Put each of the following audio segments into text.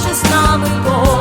віра, що з нами Бог.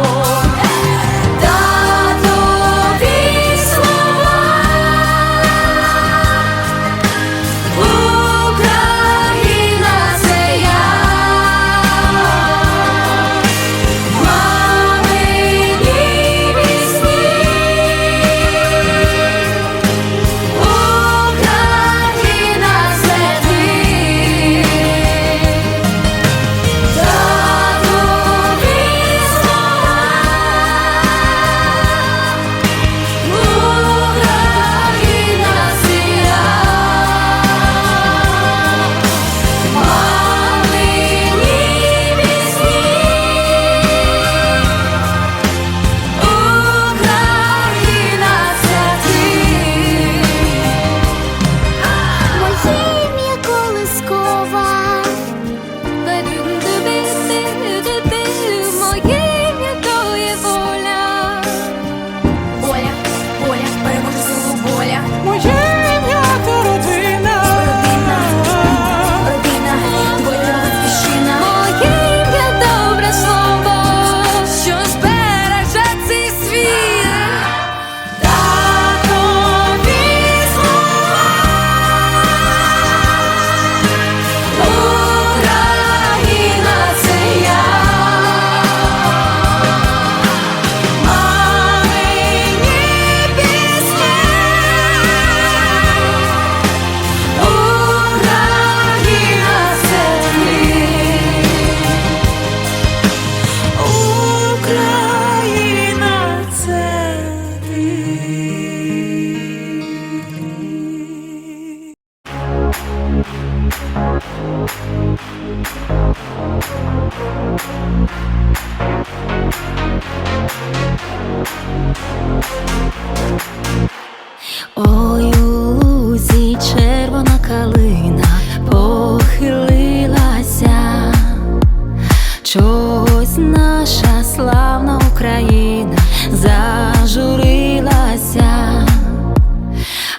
Україна зажурилася,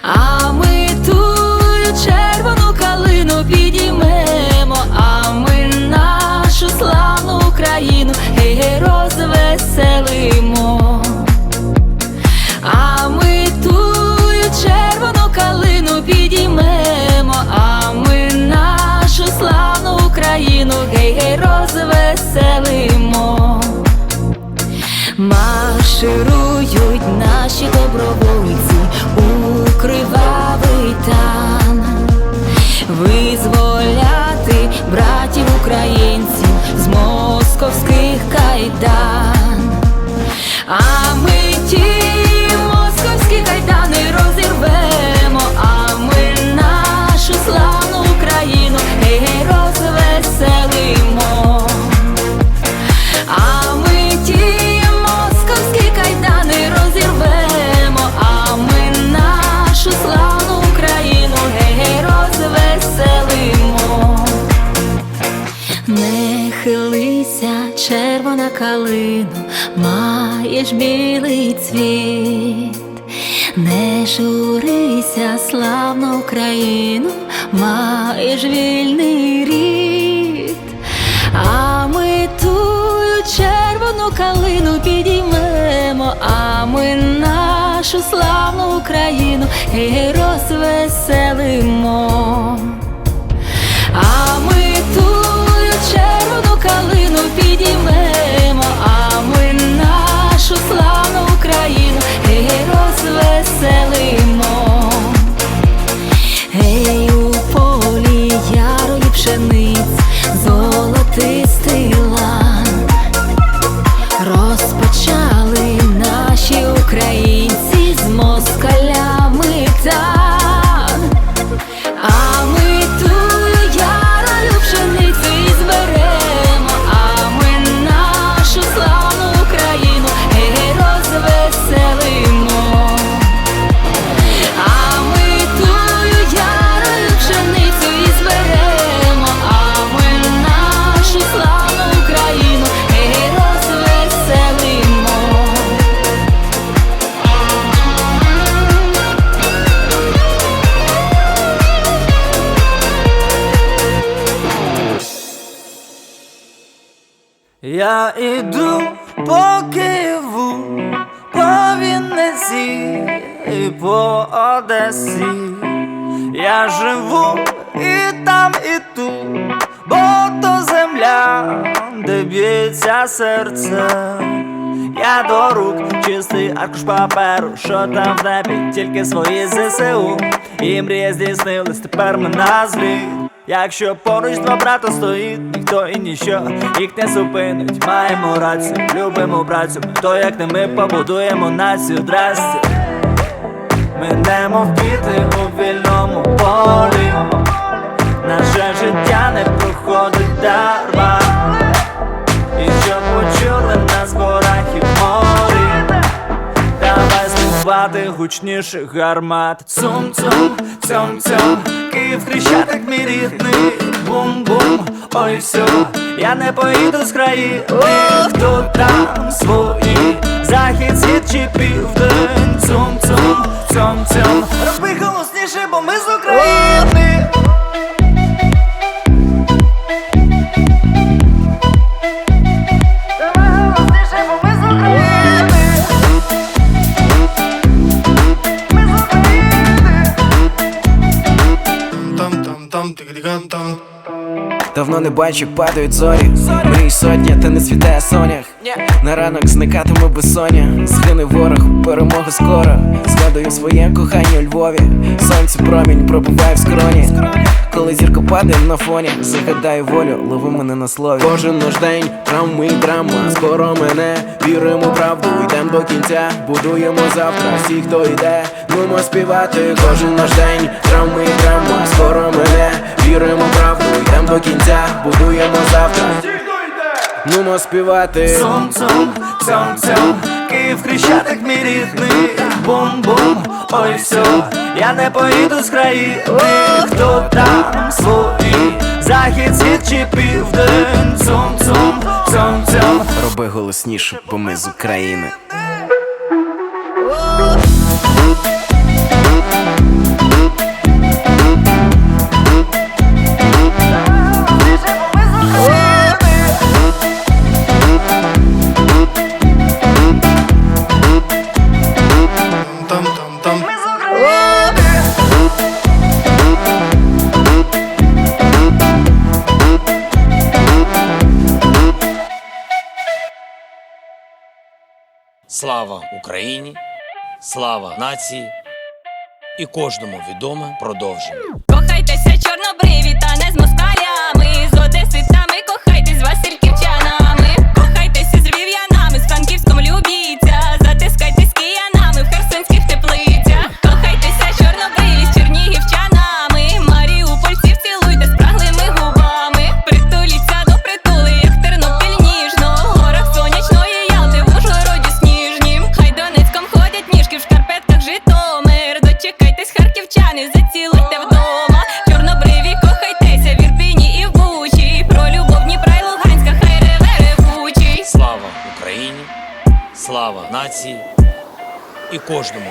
а ми тую червону калину підіймемо, а ми нашу славну Україну гей-гей розвеселимо. А ми тую червону калину підіймемо, а ми нашу славну Україну гей-гей розвеселимо. Марширують наші добровольці у кривавий там визволяти братів українців з московських кайдан. А ми бачиш білий цвіт, не журися, славну Україну, маєш вільний рід, а ми тую червону калину підіймемо, а ми нашу славну Україну і розвеселимо. А ми тую червону калину підіймемо. Розвеселимо. Одесі. Я живу і там, і тут, бо то земля, де б'ється серце. Я до рук чистий аркуш паперу, що там в небі, тільки свої ЗСУ. І мрія здійснилась, тепер ми на зліт. Якщо поруч два брата стоїть, ніхто і ніщо їх не зупинить. Маємо рацію, любимо працю, то як не ми побудуємо націю, здрасте. Ми немо впіти у вільному полі. Наше життя не проходить дарма. І щоб почули нас горах і в морі. Давай співати гучніших гармат. Цум-цум, цьом-цьом Київ хрещатик мій рідний. Бум-бум, ой все Я не поїду з країни. Хто там свої Захід, схід чи південь. Цум-цум, цьом-цьом Роби голосніше, бо ми з України. Там там там тигріган там. Давно не бачу, падають зорі. Мрій сотня, та не світає сонях На ранок зникатиме безсоння Згине ворог, перемога скоро. Згадую своє кохання у Львові. Сонце промінь пробуває в скроні. Коли зірка падає на фоні Загадаю волю, лови мене на слові. Кожен наш день, травми і драма. Скоро мене, віримо правду Йдем до кінця, будуємо завтра Всі, хто йде, нумо співати. Кожен наш день, травми і драма. Скоро мене, віримо правду Йдем до кінця, будуємо завтра Нумо співати. Цум-цум, цьом-цьом Київ хрещатик мій рідний. Бум-бум, ой все Я не поїду з країни. Хто там свої? Захід, схід чи південь? Цум-цум, цьом-цьом Роби голосніше, бо ми з України Україні, слава нації і кожному відоме продовження. Кожному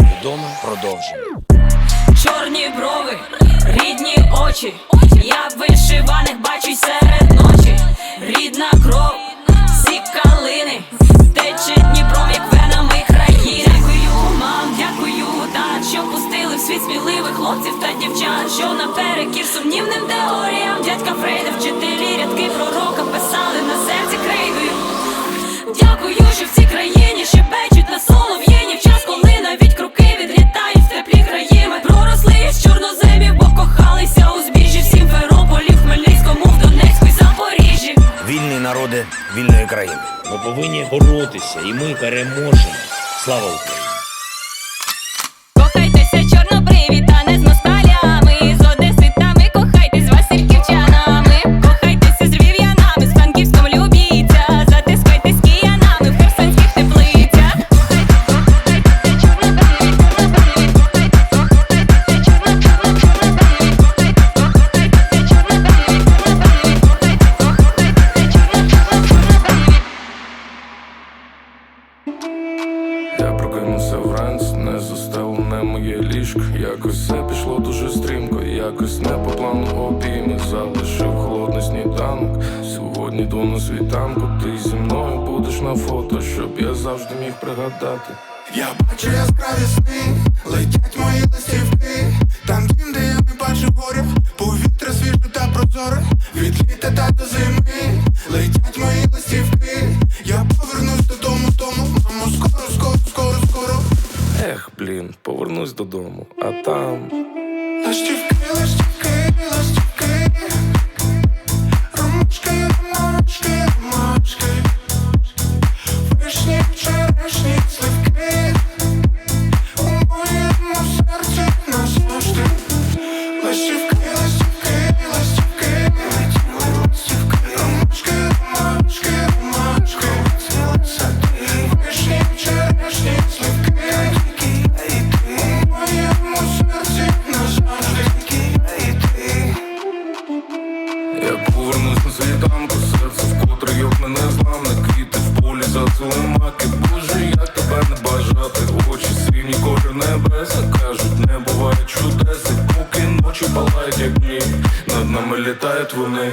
вільної країни. Ми повинні боротися, і ми переможемо. Слава Україні! Завжди міг пригадати. Я бачу яскраві сни, летять мої листівки. Там дім, де я не бачу горя. Повітря свіже та прозоре. Від літа та до зими Летять мої листівки. Я повернусь додому, тому Мамо, скоро, скоро, скоро, скоро. Ех, блін, повернусь додому, а там Ластівки, ластівки, Боже, як тебе не бажати. Очі сині колір небеса Кажуть, не буває чудес поки ночі палають, як дні. Над нами літають вони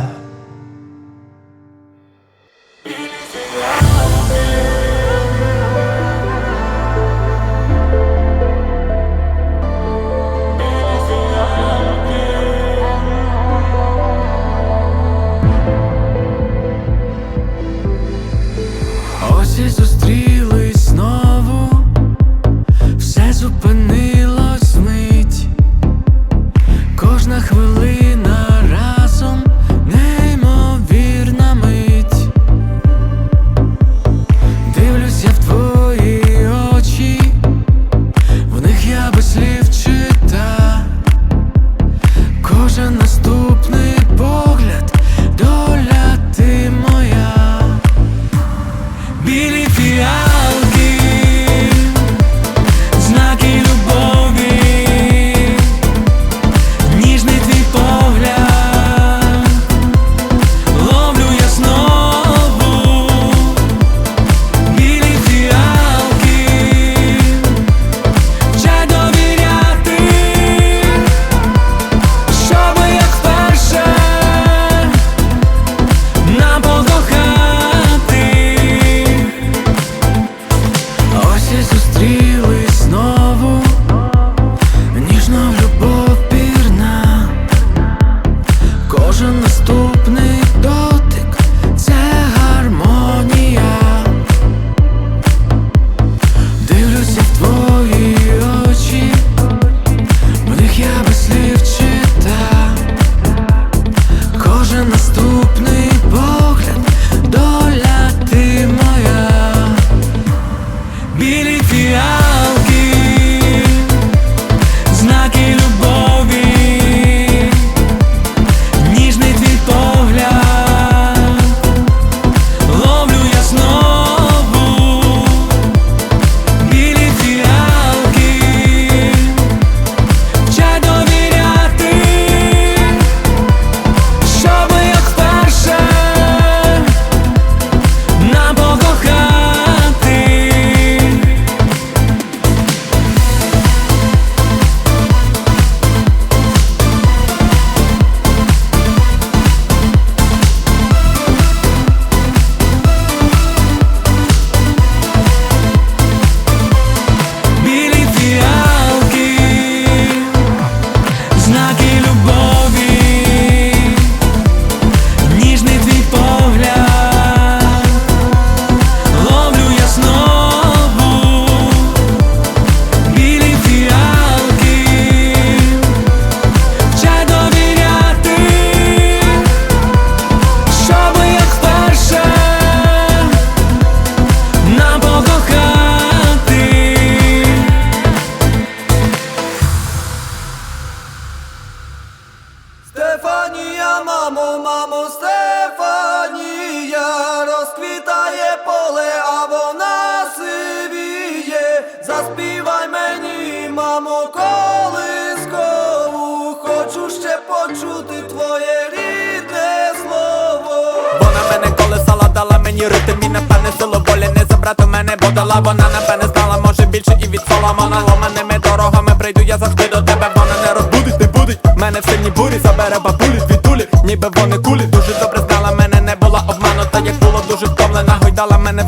подала, вона на мене знала, може більше і від Соломона Ломаними дорогами прийду, я завжди до тебе, вона не розбудить, не будить мене в сильні бурі, забере бабулі звідулі, ніби вони кулі, дуже добре знала, мене не була обманута, як було дуже втомлена, гойдала мене